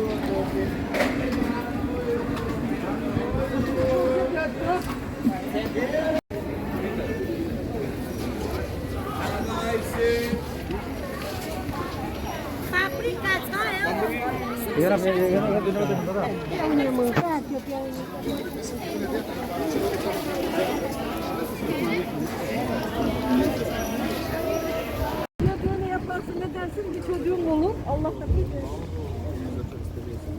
Paprika yaparsın ne dersin ki çocuğun olur. Allah da bilir.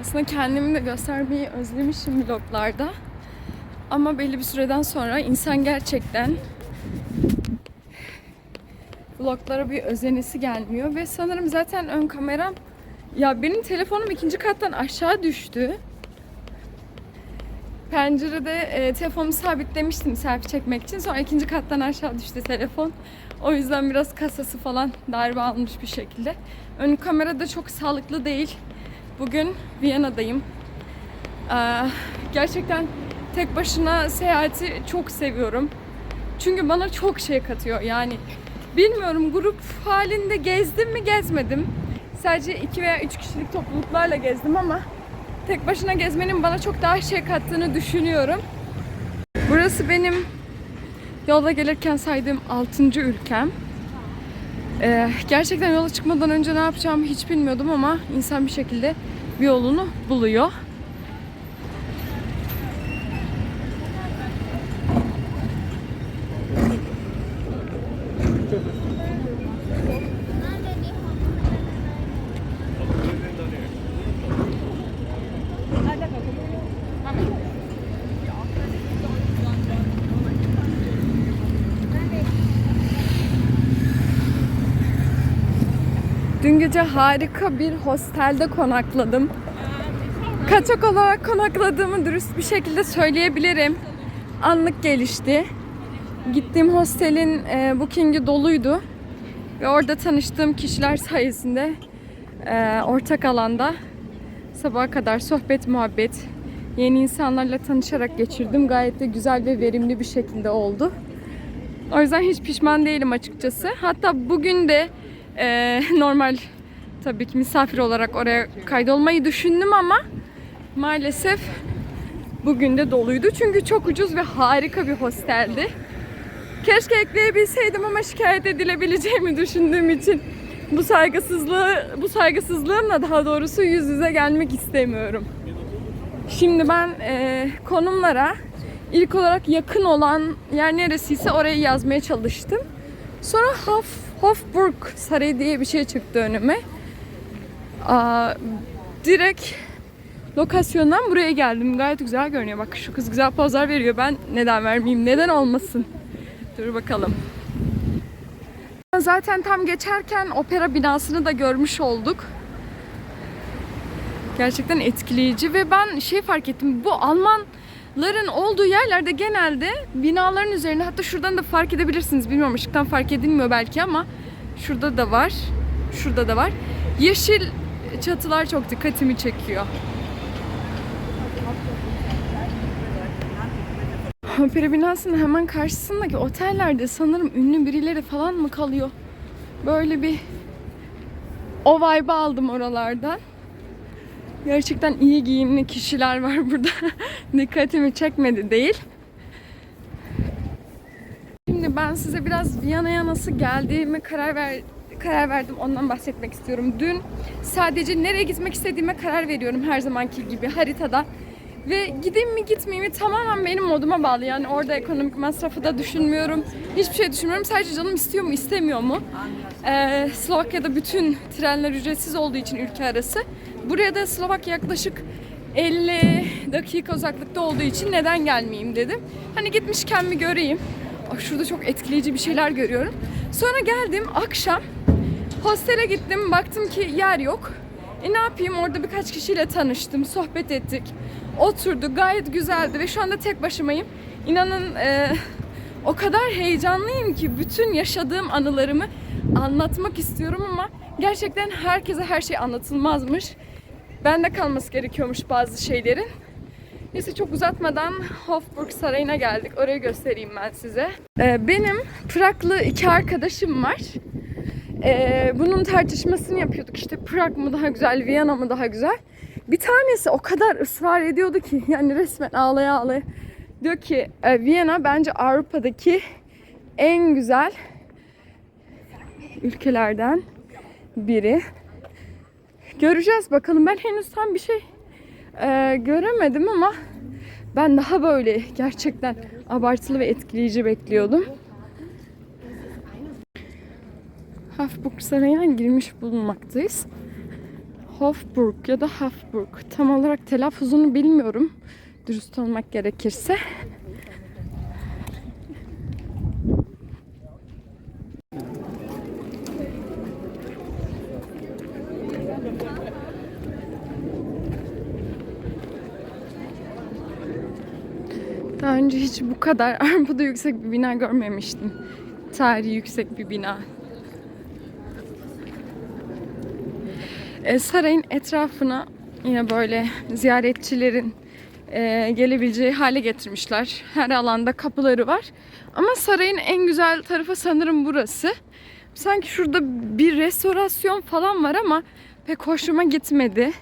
Aslında kendimi de göstermeyi özlemişim vloglarda. Ama belli bir süreden sonra insan gerçekten vloglara bir özenesi gelmiyor ve sanırım zaten ön kameram ya benim telefonum ikinci kattan aşağı düştü. Pencerede e, telefonumu sabitlemiştim selfie çekmek için. Sonra ikinci kattan aşağı düştü telefon. O yüzden biraz kasası falan darbe almış bir şekilde. Ön kamera da çok sağlıklı değil. Bugün Viyana'dayım. Ee, gerçekten tek başına seyahati çok seviyorum. Çünkü bana çok şey katıyor. Yani bilmiyorum grup halinde gezdim mi gezmedim. Sadece iki veya üç kişilik topluluklarla gezdim ama tek başına gezmenin bana çok daha şey kattığını düşünüyorum. Burası benim yolda gelirken saydığım 6. ülkem. Ee, gerçekten yola çıkmadan önce ne yapacağımı hiç bilmiyordum ama insan bir şekilde yolunu buluyor. Gece harika bir hostelde konakladım. Kaçak olarak konakladığımı dürüst bir şekilde söyleyebilirim. Anlık gelişti. Gittiğim hostelin e, booking'i doluydu. Ve orada tanıştığım kişiler sayesinde e, ortak alanda sabaha kadar sohbet, muhabbet, yeni insanlarla tanışarak geçirdim. Gayet de güzel ve verimli bir şekilde oldu. O yüzden hiç pişman değilim açıkçası. Hatta bugün de e, normal tabii ki misafir olarak oraya kaydolmayı düşündüm ama maalesef bugün de doluydu. Çünkü çok ucuz ve harika bir hosteldi. Keşke ekleyebilseydim ama şikayet edilebileceğimi düşündüğüm için bu saygısızlığı, bu saygısızlığımla daha doğrusu yüz yüze gelmek istemiyorum. Şimdi ben e, konumlara ilk olarak yakın olan yer neresiyse orayı yazmaya çalıştım. Sonra Hof, Hofburg Sarayı diye bir şey çıktı önüme. Aa, direkt lokasyondan buraya geldim. Gayet güzel görünüyor. Bak şu kız güzel pozlar veriyor. Ben neden vermeyeyim? Neden olmasın? Dur bakalım. Zaten tam geçerken opera binasını da görmüş olduk. Gerçekten etkileyici ve ben şey fark ettim. Bu Almanların olduğu yerlerde genelde binaların üzerine hatta şuradan da fark edebilirsiniz. Bilmiyorum ışıktan fark edilmiyor belki ama şurada da var. Şurada da var. Yeşil çatılar çok dikkatimi çekiyor. Opera binasının hemen karşısındaki otellerde sanırım ünlü birileri falan mı kalıyor? Böyle bir o vibe aldım oralardan. Gerçekten iyi giyimli kişiler var burada. Dikkatimi çekmedi değil. Şimdi ben size biraz Viyana'ya nasıl geldiğimi karar ver karar verdim. Ondan bahsetmek istiyorum. Dün sadece nereye gitmek istediğime karar veriyorum her zamanki gibi haritada. Ve gideyim mi gitmeyeyim mi tamamen benim moduma bağlı. Yani orada ekonomik masrafı da düşünmüyorum. Hiçbir şey düşünmüyorum. Sadece canım istiyor mu istemiyor mu? Ee, Slovakya'da bütün trenler ücretsiz olduğu için ülke arası. Buraya da Slovakya yaklaşık 50 dakika uzaklıkta olduğu için neden gelmeyeyim dedim. Hani gitmişken bir göreyim. Aa, şurada çok etkileyici bir şeyler görüyorum. Sonra geldim akşam hostele gittim baktım ki yer yok. E ne yapayım orada birkaç kişiyle tanıştım, sohbet ettik. Oturdu gayet güzeldi ve şu anda tek başımayım. İnanın e, o kadar heyecanlıyım ki bütün yaşadığım anılarımı anlatmak istiyorum ama gerçekten herkese her şey anlatılmazmış. Bende kalması gerekiyormuş bazı şeylerin. Neyse çok uzatmadan Hofburg Sarayı'na geldik. Orayı göstereyim ben size. Ee, benim Praglı iki arkadaşım var. Ee, bunun tartışmasını yapıyorduk. İşte Prag mı daha güzel, Viyana mı daha güzel? Bir tanesi o kadar ısrar ediyordu ki yani resmen ağlaya ağlaya. Diyor ki e, Viyana bence Avrupa'daki en güzel ülkelerden biri. Göreceğiz bakalım. Ben henüz tam bir şey e, göremedim ama ben daha böyle gerçekten abartılı ve etkileyici bekliyordum. Hofburg Sarayı'na girmiş bulunmaktayız. Hofburg ya da Hofburg. Tam olarak telaffuzunu bilmiyorum. Dürüst olmak gerekirse. Daha önce hiç bu kadar armada yüksek bir bina görmemiştim. Tarihi yüksek bir bina. E, sarayın etrafına yine böyle ziyaretçilerin e, gelebileceği hale getirmişler. Her alanda kapıları var. Ama sarayın en güzel tarafı sanırım burası. Sanki şurada bir restorasyon falan var ama pek hoşuma gitmedi.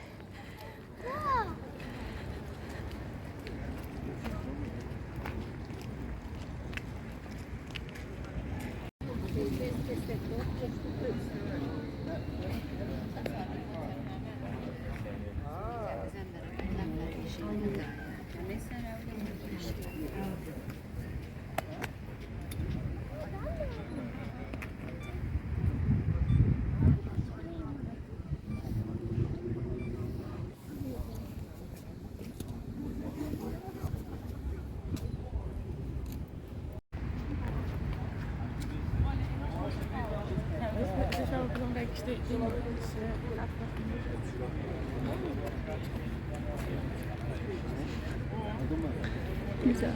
Güzel.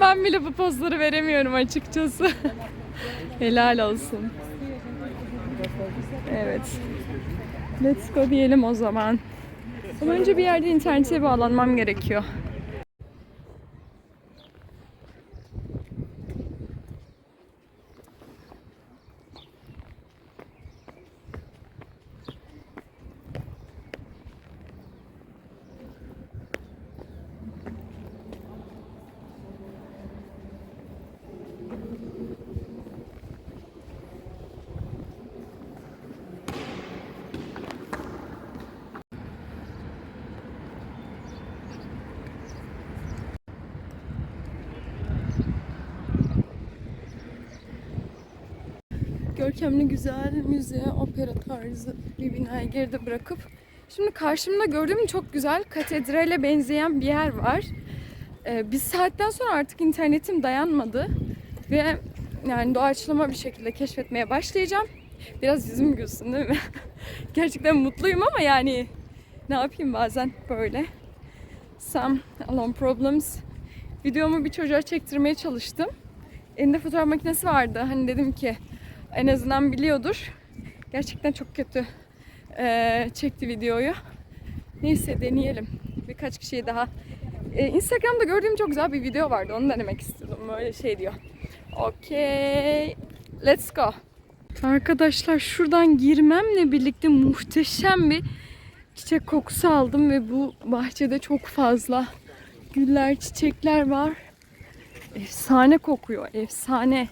Ben bile bu pozları veremiyorum açıkçası. Helal olsun. Evet. Let's go diyelim o zaman. Ama önce bir yerde internete bağlanmam gerekiyor. Görkemli güzel müze, opera tarzı bir binaya geride bırakıp şimdi karşımda gördüğüm çok güzel katedrale benzeyen bir yer var. Ee, bir saatten sonra artık internetim dayanmadı ve yani doğaçlama bir şekilde keşfetmeye başlayacağım. Biraz yüzüm gülsün değil mi? Gerçekten mutluyum ama yani ne yapayım bazen böyle. Some alone problems. Videomu bir çocuğa çektirmeye çalıştım. Elinde fotoğraf makinesi vardı. Hani dedim ki en azından biliyordur. Gerçekten çok kötü eee, çekti videoyu. Neyse deneyelim. Birkaç kişiyi daha. Eee, Instagram'da gördüğüm çok güzel bir video vardı. Onu denemek istedim. Böyle şey diyor. Okey. Let's go. Arkadaşlar şuradan girmemle birlikte muhteşem bir çiçek kokusu aldım ve bu bahçede çok fazla güller, çiçekler var. Efsane kokuyor, efsane.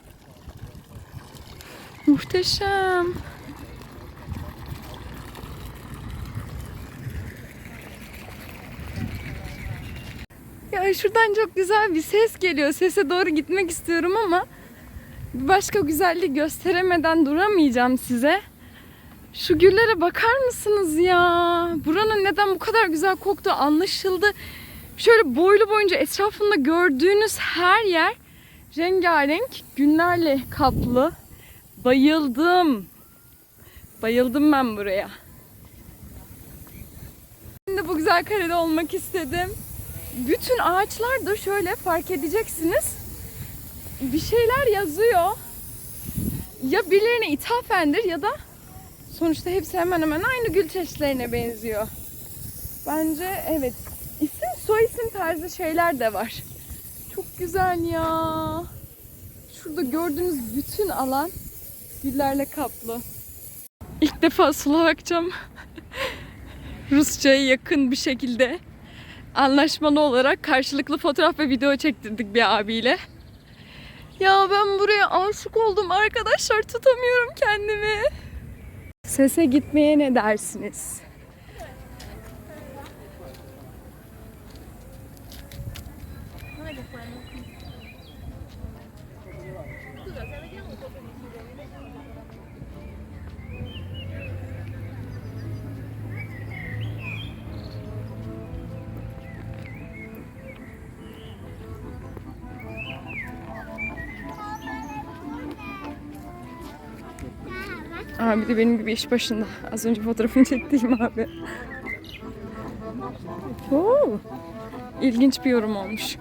Muhteşem. Ya şuradan çok güzel bir ses geliyor. Sese doğru gitmek istiyorum ama bir başka güzelliği gösteremeden duramayacağım size. Şu güllere bakar mısınız ya? Buranın neden bu kadar güzel koktuğu anlaşıldı. Şöyle boylu boyunca etrafında gördüğünüz her yer rengarenk günlerle kaplı. Bayıldım. Bayıldım ben buraya. De bu güzel karede olmak istedim. Bütün ağaçlar da şöyle fark edeceksiniz. Bir şeyler yazıyor. Ya birilerine ithafendir ya da sonuçta hepsi hemen hemen aynı gül çeşitlerine benziyor. Bence evet. İsim soy isim tarzı şeyler de var. Çok güzel ya. Şurada gördüğünüz bütün alan güllerle kaplı. İlk defa Slovakçam Rusça'ya yakın bir şekilde anlaşmalı olarak karşılıklı fotoğraf ve video çektirdik bir abiyle. Ya ben buraya aşık oldum arkadaşlar tutamıyorum kendimi. Sese gitmeye ne dersiniz? Abi de benim gibi iş başında. Az önce fotoğrafını çektiğim abi. Oo, ilginç bir yorum olmuş.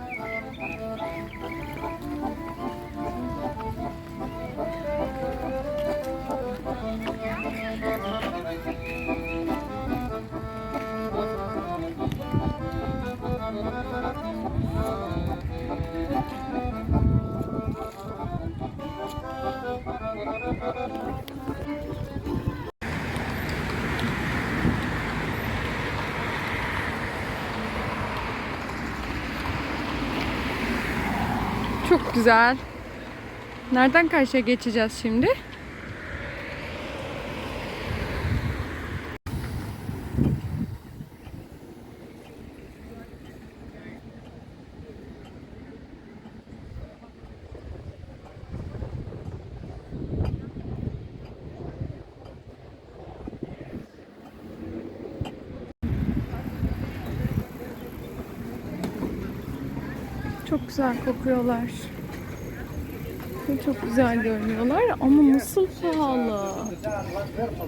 Güzel. Nereden karşıya geçeceğiz şimdi? Çok güzel kokuyorlar. Ve çok güzel görünüyorlar ama nasıl pahalı.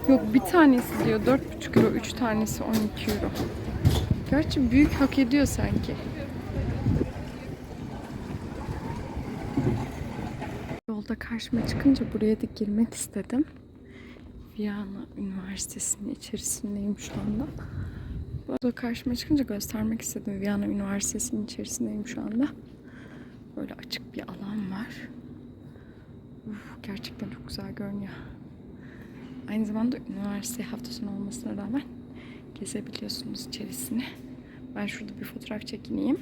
Yok bir tanesi diyor 4,5 euro, 3 tanesi 12 euro. Gerçi büyük hak ediyor sanki. Yolda karşıma çıkınca buraya da girmek istedim. Viyana Üniversitesi'nin içerisindeyim şu anda. Burada karşıma çıkınca göstermek istedim. Viyana Üniversitesi'nin içerisindeyim şu anda. Böyle açık bir alan var. Gerçekten çok güzel görünüyor. Aynı zamanda üniversite hafta sonu olmasına rağmen gezebiliyorsunuz içerisini. Ben şurada bir fotoğraf çekineyim.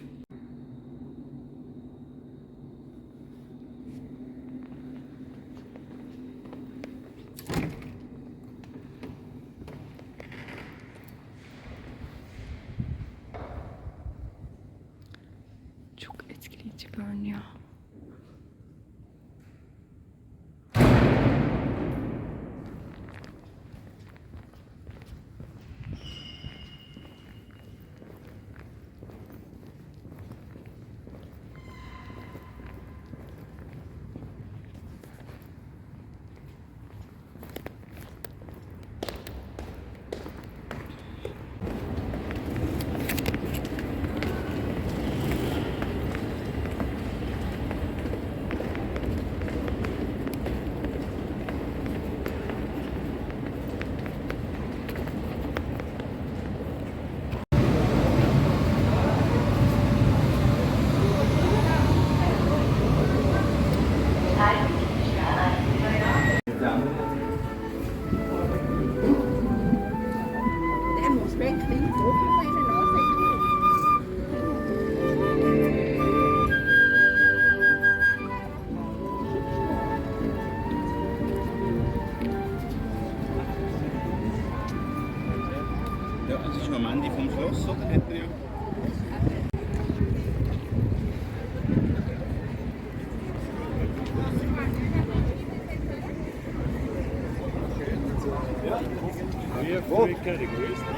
categories.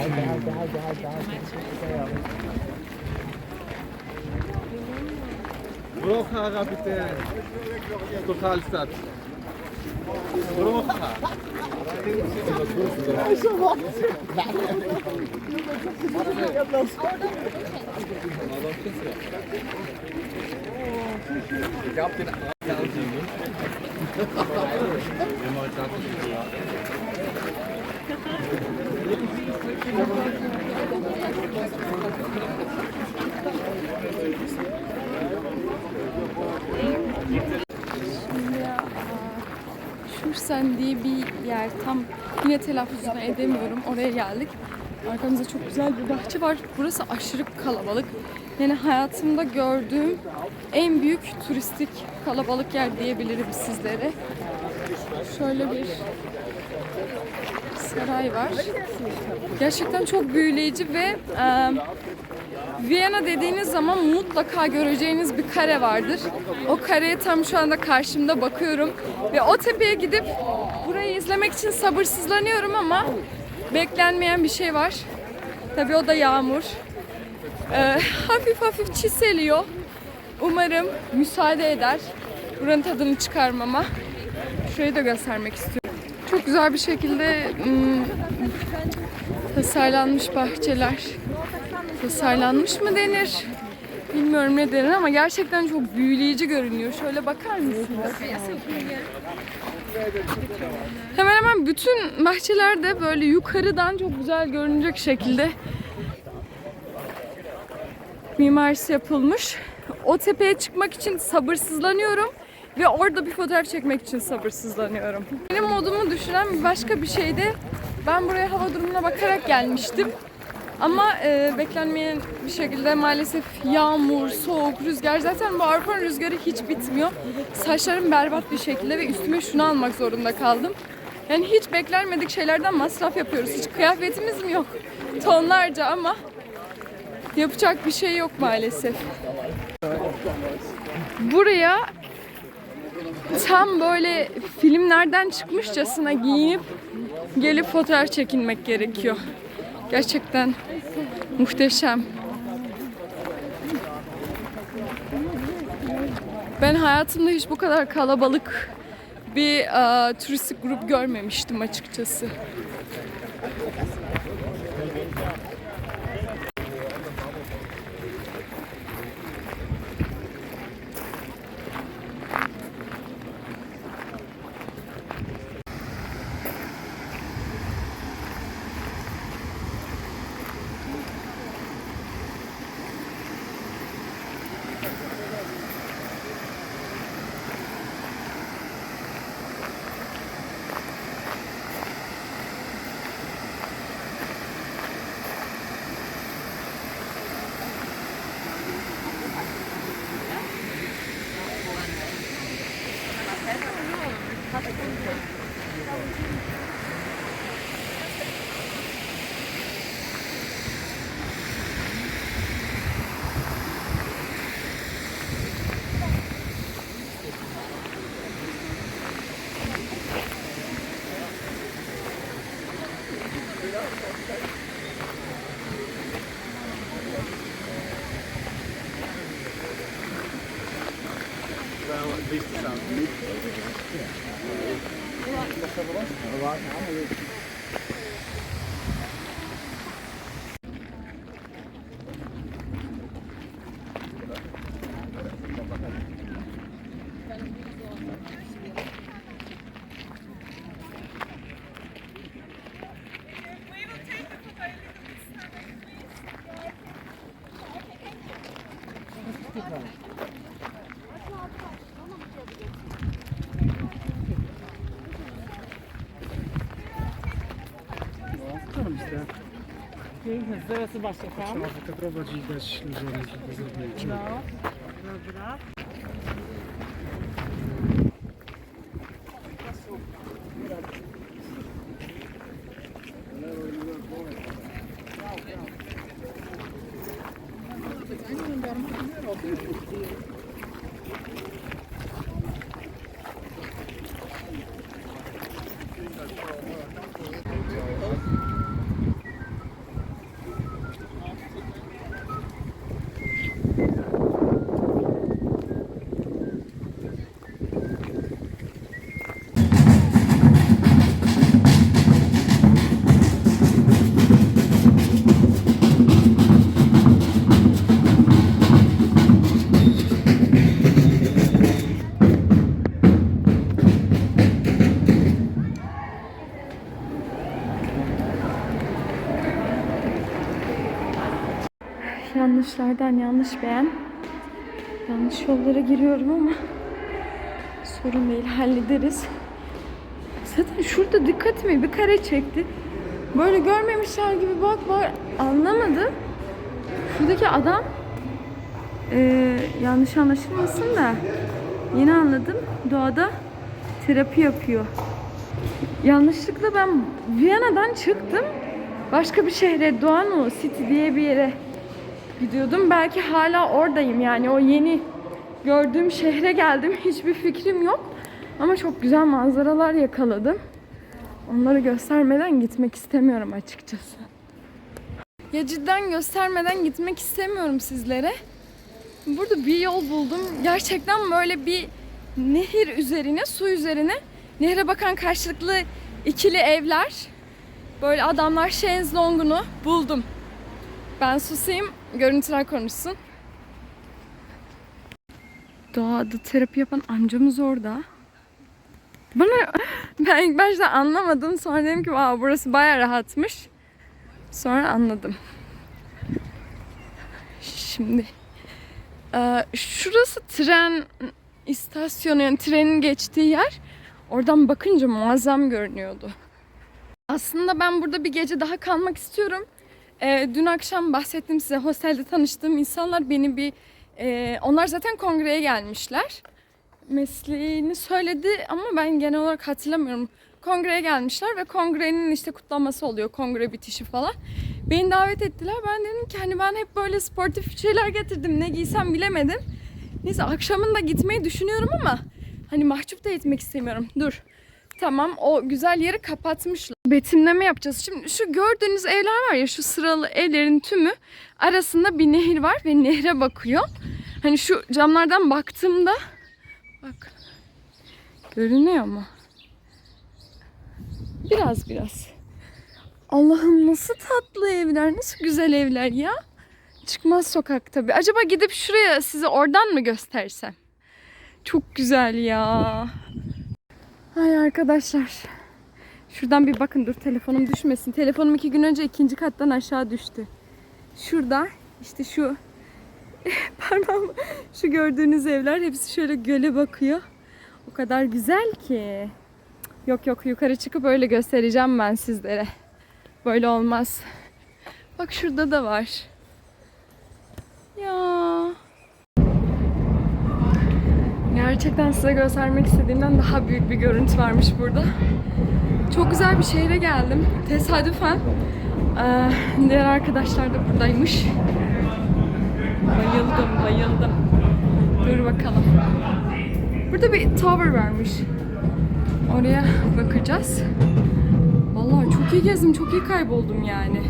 hadi hadi hadi hadi. Brocha, rabite. Total sat. Brocha. Ich hab den Arm diye bir yer tam yine telaffuzunu edemiyorum. Oraya geldik. Arkamızda çok güzel bir bahçe var. Burası aşırı kalabalık. Yani hayatımda gördüğüm en büyük turistik kalabalık yer diyebilirim sizlere. Şöyle bir saray var. Gerçekten çok büyüleyici ve Viyana dediğiniz zaman mutlaka göreceğiniz bir kare vardır. O kareye tam şu anda karşımda bakıyorum. Ve o tepeye gidip burayı izlemek için sabırsızlanıyorum ama beklenmeyen bir şey var. Tabii o da yağmur. Ee, hafif hafif çiseliyor. Umarım müsaade eder. Buranın tadını çıkarmama. Şurayı da göstermek istiyorum. Çok güzel bir şekilde ım, tasarlanmış bahçeler tasarlanmış mı denir? Bilmiyorum ne denir ama gerçekten çok büyüleyici görünüyor. Şöyle bakar mısınız? Hemen hemen bütün bahçelerde böyle yukarıdan çok güzel görünecek şekilde mimarisi yapılmış. O tepeye çıkmak için sabırsızlanıyorum ve orada bir fotoğraf çekmek için sabırsızlanıyorum. Benim modumu düşüren bir başka bir şey de ben buraya hava durumuna bakarak gelmiştim. Ama e, beklenmeyen bir şekilde maalesef yağmur, soğuk, rüzgar. Zaten bu Avrupa'nın rüzgarı hiç bitmiyor. Saçlarım berbat bir şekilde ve üstüme şunu almak zorunda kaldım. Yani hiç beklenmedik şeylerden masraf yapıyoruz. Hiç kıyafetimiz mi yok? Tonlarca ama yapacak bir şey yok maalesef. Buraya tam böyle filmlerden çıkmışçasına giyinip gelip fotoğraf çekinmek gerekiyor. Gerçekten muhteşem. Ben hayatımda hiç bu kadar kalabalık bir e, turistik grup görmemiştim açıkçası. piękne, zaraz zobaczcie tam. Trzeba wykadrować i dać ludziom zrobić. No, dobra. Yanlışlardan yanlış beğen. Yanlış yollara giriyorum ama sorun değil hallederiz. Zaten şurada dikkatimi bir kare çekti. Böyle görmemişler gibi bak var anlamadım. Şuradaki adam eee, yanlış anlaşılmasın da yeni anladım doğada terapi yapıyor. Yanlışlıkla ben Viyana'dan çıktım. Başka bir şehre Doğano City diye bir yere gidiyordum. Belki hala oradayım yani o yeni gördüğüm şehre geldim. Hiçbir fikrim yok. Ama çok güzel manzaralar yakaladım. Onları göstermeden gitmek istemiyorum açıkçası. Ya cidden göstermeden gitmek istemiyorum sizlere. Burada bir yol buldum. Gerçekten böyle bir nehir üzerine, su üzerine nehre bakan karşılıklı ikili evler. Böyle adamlar şenzlongunu buldum. Ben susayım, görüntüler konuşsun. Doğada terapi yapan amcamız orada. Bana ben ilk başta anlamadım. Sonra dedim ki Aa, burası baya rahatmış. Sonra anladım. Şimdi eee, şurası tren istasyonu yani trenin geçtiği yer. Oradan bakınca muazzam görünüyordu. Aslında ben burada bir gece daha kalmak istiyorum. Ee, dün akşam bahsettim size hostelde tanıştığım insanlar beni bir e, onlar zaten kongreye gelmişler. Mesleğini söyledi ama ben genel olarak hatırlamıyorum. Kongreye gelmişler ve kongrenin işte kutlaması oluyor. Kongre bitişi falan. Beni davet ettiler. Ben dedim ki hani ben hep böyle sportif şeyler getirdim. Ne giysem bilemedim. Neyse akşamın da gitmeyi düşünüyorum ama hani mahcup da etmek istemiyorum. Dur. Tamam o güzel yeri kapatmışlar. Betimleme yapacağız. Şimdi şu gördüğünüz evler var ya şu sıralı evlerin tümü arasında bir nehir var ve nehre bakıyor. Hani şu camlardan baktığımda bak görünüyor mu? Biraz biraz. Allah'ım nasıl tatlı evler, nasıl güzel evler ya. Çıkmaz sokak tabii. Acaba gidip şuraya size oradan mı göstersem? Çok güzel ya. Ay arkadaşlar. Şuradan bir bakın dur telefonum düşmesin. Telefonum iki gün önce ikinci kattan aşağı düştü. Şurada işte şu parmağım şu gördüğünüz evler hepsi şöyle göle bakıyor. O kadar güzel ki. Yok yok yukarı çıkıp öyle göstereceğim ben sizlere. Böyle olmaz. Bak şurada da var. Ya. Gerçekten size göstermek istediğimden daha büyük bir görüntü varmış burada. Çok güzel bir şehre geldim. Tesadüfen diğer arkadaşlar da buradaymış. Bayıldım, bayıldım. Dur bakalım. Burada bir tower varmış. Oraya bakacağız. Vallahi Çok iyi gezdim, çok iyi kayboldum yani.